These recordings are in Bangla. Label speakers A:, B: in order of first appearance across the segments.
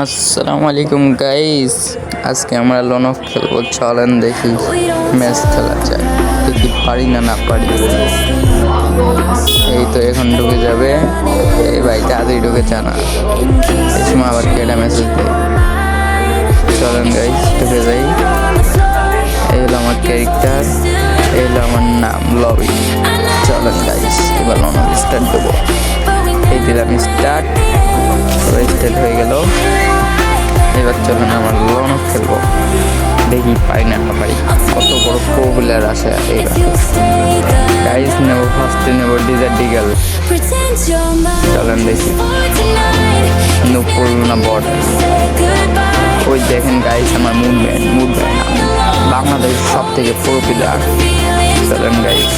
A: আসসালামু আলাইকুম গাইস আজকে আমরা লোন অফ খেলব, চলেন দেখি ম্যাচ খেলা যায় দেখি পারি না না পারি। এই তো এখন ঢুকে যাবে। এই ভাই, তাড়াতাড়ি ঢুকে না। এই সময় আবার কেটা মেসেজ দেয়। চলেন গাইস ঢুকে যাই। এই হলো আমার ক্যারেক্টার এই হলো আমার নাম, লবি। চলেন গাইস এবার লোন অফ স্টার্ট দেবো। দিলাম স্টার্ট স্টার্ট হয়ে গেল। এবার চলুন আমার লোন খেলব। দেখি পাই না পারি কত বড় প্লেয়ার আছে এবার। গাইস নেব ফার্স্টে নেব ডিজার ডিগেল চলেন দেখি। নুপুর না বট। ওই দেখেন গাইস আমার মুভমেন্ট মুভমেন্ট বাংলাদেশ সব থেকে প্রো প্লেয়ার চলেন গাইস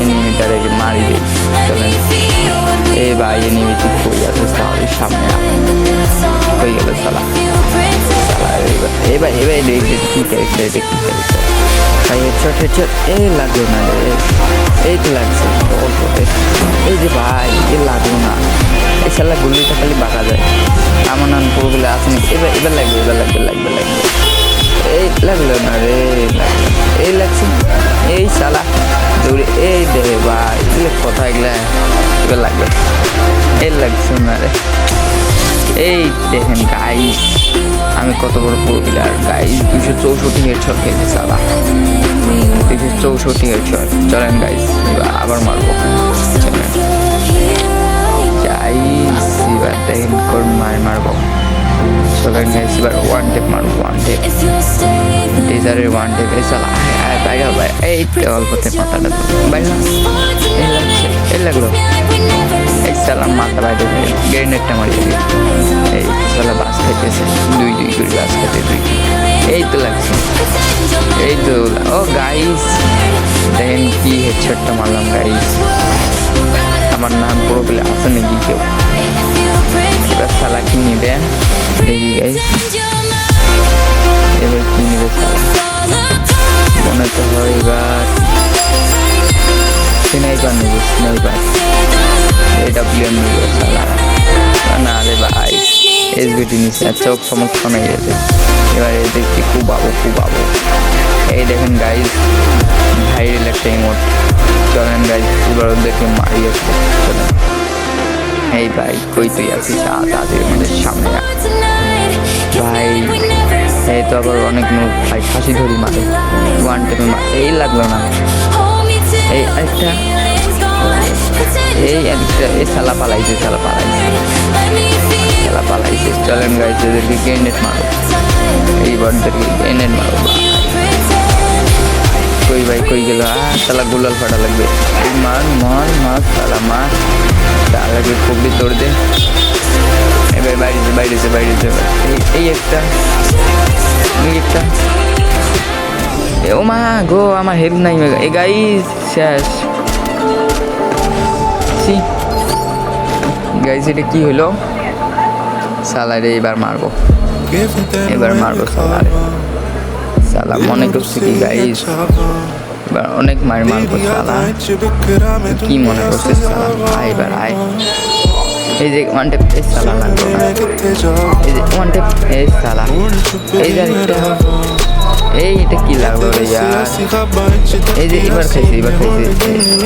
A: এনিমিটারে মারি দিই। চলেন। ভাই এনিমিটি কই আছে, তাহলে সামনে হয়ে গেল সালা। লাগল না রে। এই লাগছে এই যে ভাই না। এই সালা গুলিটা খালি আছে লাগবে লাগবে লাগবে এই লাগল না রে, লাগল। এই লাগছে। এই এই দে কথা এগুলা এবার লাগবে এই লাগছে না এই দেখেন গাইস আমি কত বড় পুরো প্লেয়ার দুশো চৌষট্টি হেড শট খেলছে সালা। দুশো চৌষট্টি হেড শট চলেন গাইস এবার আবার মারবো। চলেন। গাইস এবার দেখেন কোন মার মারবো। চলেন গাইস এবার ওয়ান টেপ মারবো ওয়ান টেপ টিজারের ওয়ান টেপ এই সালা। বাইরে ভাই এই অল্পতে মাথাটা বাইরে গ্রেনেডটা দিই এই সালা বাস খাইতেছে দুই দুই করে বাস খাইতে দুই। এই তো লাগছে। এই তো ও গাইস দেখেন কি হেডশটটা মারলাম গাইস আমার নাম পুরো পেলে আছে নাকি কেউ। এবার সালা কি নিবে? দেখি গাইস এবার কি নিবে মনে তো হয় এবার স্নাইপার নেবে, স্নাইপার। প্লেয়ার নেবে না রে ভাই এসবিটি নিচে চোখ সমস্যা নেই এতে। এবার এদের কি খুব বাবু খুব বাবু এই দেখেন গাইজ ভাইরাল একটা ইমোট চলেন গাইজ এবার ওদেরকে মারি আসব এই ভাই, কই তুই আছিস? তাদের আমাদের সামনে ভাই, এই তো আবার অনেক লোক ভাই, ফাঁসি ধরি মারে। ওয়ান টেপে এই লাগল না। এই একটা এই একটা এই সালা পালাইছে সালা পালাইছে। সালা পালাইছে, চলেন গাইছে এদেরকে গ্রেনেড মারো। এই বারদেরকে গ্রেনেড মারো। কই ভাই, কই গেল? আ সালা গুলাল ফাটা লাগবে। মার মার মার সালা মার। তাহলে খুবই তোড় দে। এবার বাইরেছে বাইরেছে বাইরেছে এই একটা এই একটা। এ ও মা গো, আমার হেড নাই। এই গাই শেষ। সি গাইস এটা কি হলো সালারে এবার মারবো।
B: এবার মারবো সালারে।
A: সালা মনে করছি কি গাইস এবার অনেক মার মারবো সালা। কি মনে করছিস সালা? আয় এবার আয়। এই যে ওয়ান টেপ এই সালা এই যে ওয়ান টেপ এই সালা। এই যে এই এটা কি লাগল রে ইয়ার? এই যে এবার খাইছি এবার খাইছি।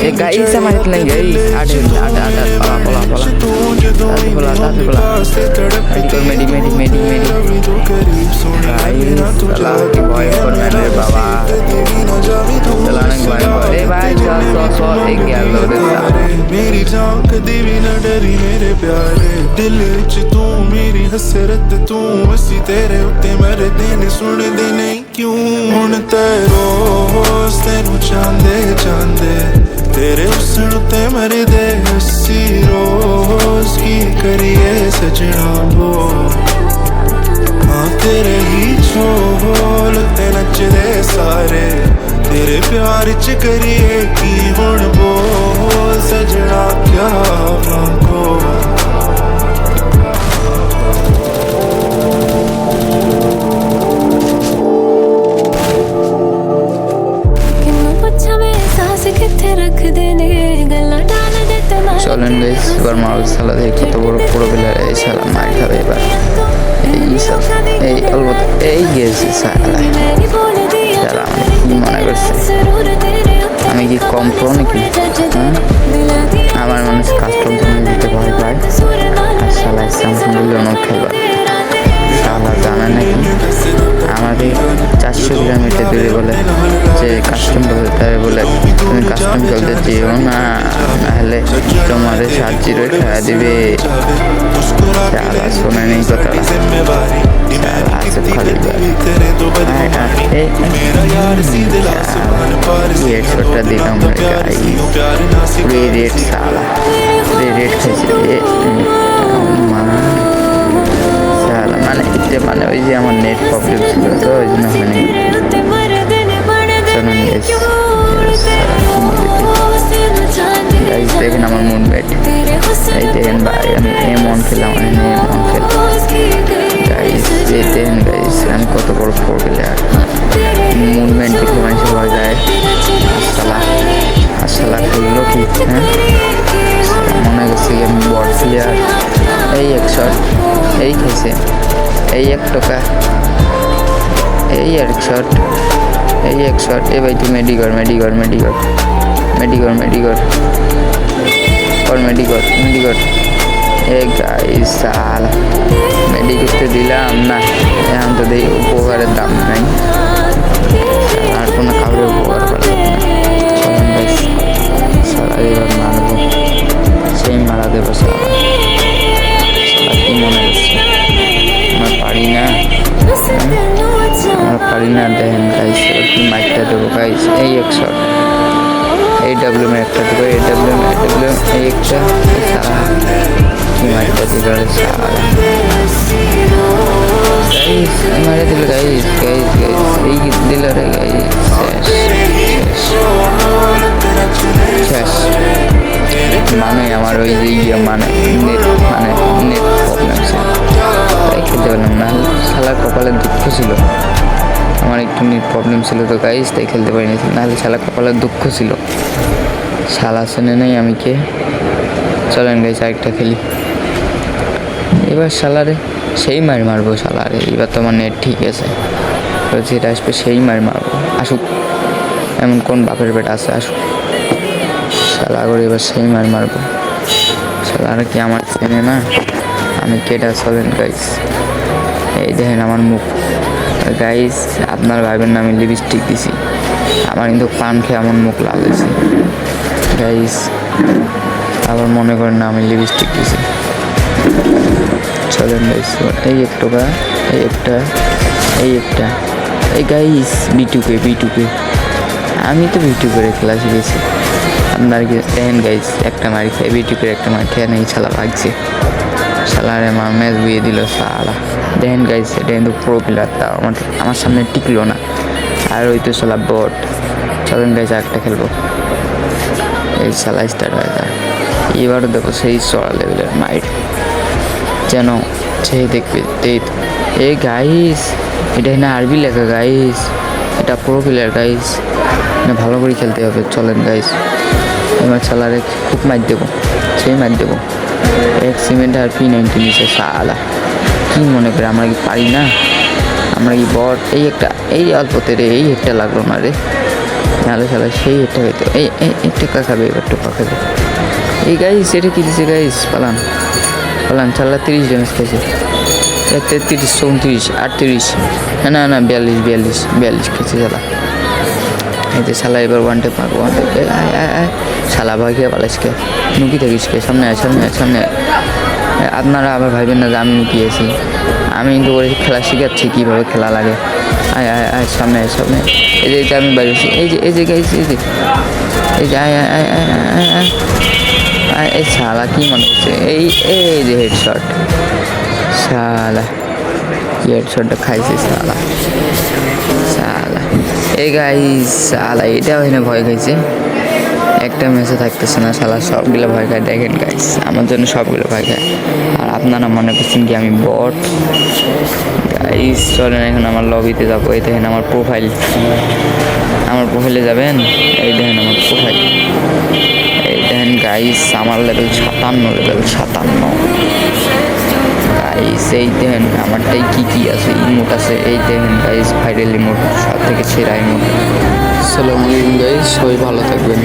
A: এ গাইস আমার ইতনা গাইস আটে আটে আটে পলা পলা পলা। তাতে পলা তাতে পলা মেডি মেডি মেডি মেডি মেডি গাইস সালা কি ভয় ফর ম্যানের বাবা। সালা 111
B: ਮੇਰੀ ਝਾਂਕ ਦੀ ਵੀ ਨਾ ਡਰੀ ਮੇਰੇ ਪਿਆਰੇ। ਦਿਲ ਵਿੱਚ ਤੂੰ, ਮੇਰੀ ਹਸਰਤ ਤੂੰ। ਅਸੀਂ ਤੇਰੇ ਉੱਤੇ ਮਰਦੇ ਨੇ, ਸੁਣਦੇ ਨਹੀਂ ਕਿਉਂ? ਹੁਣ ਤੇ ਰੋਜ਼ ਤੈਨੂੰ ਚਾਹੁੰਦੇ ਚਾਹੁੰਦੇ। ਤੇਰੇ ਹੁਸਨ ਉੱਤੇ ਮਰਦੇ ਅਸੀਂ ਰੋਜ਼ ਕੀ ਕਰੀਏ ਸਜਣਾ ਬੋ ਆ ਤੇਰੇ ਹੀ ਛੋਲ ਤੇ ਨੱਚਦੇ ਸਾਰੇ। ਤੇਰੇ ਪਿਆਰ ਚ ਕਰੀਏ
A: এবার মারুল সালা দিয়ে কত বড় পুরো প্লেয়ার এই সালা মার খাবে এবার। এই সালা
C: এই অলবত গেছে
A: সালা সালা কি মনে করছে? আমি কি কম প্রো নাকি? হ্যাঁ? আমার মানুষ কাস্টম দিতে ভয় পায়। আর সালা ইসলাম দিলে অনেক খেলবার আল্লাহ জানা নেই আমাদের চারশো কিলোমিটার দূরে বলে যে কাস্টম তাই বলে তুমি কাস্টম চলতে দিও না নাহলে তোমার সাহায্য খেলা দিবে আল্লাহ শোনা নেই কথাটা দিলাম রেট সালা রেট খেয়েছে কপি ছিল তো ওই জন্য হয়নি দেখেন আমার মন ব্যাট এই দেখেন ভাই আমি এম অন খেলাম আমি এম খেলাম গাইস এই দেখেন গাইস আমি কত বড় ফোর প্লেয়ার মুভমেন্ট দেখে মানুষের ভয় যায় আসসালা আসসালা করল কি হ্যাঁ মনে করছি আমি বট প্লেয়ার এই একশো এই খেয়েছে এই এক টাকা, এই এক শট এই এক শট এ ভাই তুই মেডিকর মেডিকর মেডিকর মেডিকর মেডিকর কর মেডিকর মেডিকর এ গাইস সালা তো দিলাম না, এখন তো দেখি উপকারের দাম নাই। গাইস এই এক শট এই ডাব্লিউ এম একটা দেবো এই ডাব্লিউ এম ডাব্লিউ এই একটা কি মাইকটা দিল মারে দিল গাইস গাইস গাইস এই দিল রে গাইস শেষ মানে আমার ওই যে ইয়ে মানে নেট মানে নেট প্রবলেম ছিল। খেলতে পারলাম না। শালার কপালে দুঃখ ছিল। আমার একটু নেট প্রবলেম ছিল তো গাইস তাই খেলতে পারিনি। নাহলে শালা কপালে দুঃখ ছিল। শালা শুনে নেই আমি কে চলেন গাইস আরেকটা খেলি। এবার শালারে সেই মার মারবো শালারে। এবার তো আমার নেট ঠিক আছে। যেটা আসবে সেই মার মারবো। আসুক। এমন কোন বাপের বেটা আছে, আসুক। শালা করে এবার সেই মার মারবো। শালারা কি আমার চেনে না? আমি কেটা চলেন গাইস এই দেখেন আমার মুখ। গাইস আপনার ভাইবেন না আমি লিপস্টিক দিছি। আমার কিন্তু পান খেয়ে এমন মুখ লাল হয়েছে। গাইস আবার মনে করেন না আমি লিপস্টিক দিছি। চলেন গাইস এই একটা এই একটা এই একটা। এই গাইস বিটুকে বিটুকে আমি তো বিটু করে খেলা শিখেছি আপনার দেখেন গাইস একটা মারি খেয়ে বিটু করে একটা মারি খেয়ে নেই শালা ভাগছে। শালারে আমার ম্যাচ বুয়ে দিল শালা দেখেন গাইস এটা কিন্তু প্রো প্লেয়ার তা আমার আমার সামনে টিকলো না। আর ওই তো শালা বট চলেন গাইস একটা খেলব। এই শালা স্টার্ট হয়ে এবারও দেখো সেই চড়া লেভেলের মাইট যেন সে দেখবে, এই। গাইস এটা না আরবি লেখা গাইস এটা প্রো প্লেয়ার গাইস না ভালো করে খেলতে হবে। চলেন গাইস এবার চালারে খুব মার দেবো। সেই মার দেবো। এক সিমেন্ট আর পি নাইনটি নিচে সালা কি মনে করে, আমরা কি পারি না? আমরা কি বট? এই একটা, এই অল্পতে রে, এই একটা লাগল না রে। নাহলে শালা সেই একটা হইতো। এই এই এই টেকা খাবে, এবার টোকা খাবে। এই গাইস এটা কি দিছে গাইস পালান। পালান চাল্লা তিরিশ ড্যামেজ খাইছে। এ তেত্রিশ, চৌত্রিশ, আটত্রিশ। না না বিয়াল্লিশ বিয়াল্লিশ বিয়াল্লিশ খেয়েছে এই যে শালা এবার ওয়ান টেপ মারবো ওয়ান টেপ আয় আয় আয়। শালা ভাগিয়ে পালাইসকে? নুকি থাকিসকে? সামনে আয় সামনে আয়, সামনে আপনারা আবার ভাববেন না যে আমি আছি। আমি কিন্তু ওই খেলা শিখাচ্ছি, কীভাবে খেলা লাগে। আয় আয় আয়, সামনে আয়, সামনে এই যে আমি বাড়িছি এই যে এই যে এই যে এই যে। এই যে, আয় আয় আয় আয় আয় আয় এই শালা কী মনে হচ্ছে? এই এই যে হেডশট শালা, কি হেডশটটা খাইছে শালা। শালা। এই গাই শালা, এটাও এখানে ভয় খাইছে। একটা ম্যাচে থাকতেছে না, শালা সবগুলো ভয় খায়। দেখেন গাইস আমার জন্য সবগুলো ভয় খায়। আর আপনারা মনে করছেন কি আমি বট গাইস চলেন এখন আমার লবিতে যাব। এই দেখেন আমার প্রোফাইল আমার প্রোফাইলে যাবেন? এই দেখেন আমার প্রোফাইল এই দেখেন গাইস আমার লেভেল সাতান্ন লেভেল সাতান্ন। গাইস এই দেখেন, আমারটাই কি কি আছে? ইমোট আছে। এই দেখেন গাইস ভাইরাল ইমোট সব থেকে সেরা ইমোট
D: সালাম আলাইকুম গাইজ সবাই ভালো থাকবেন।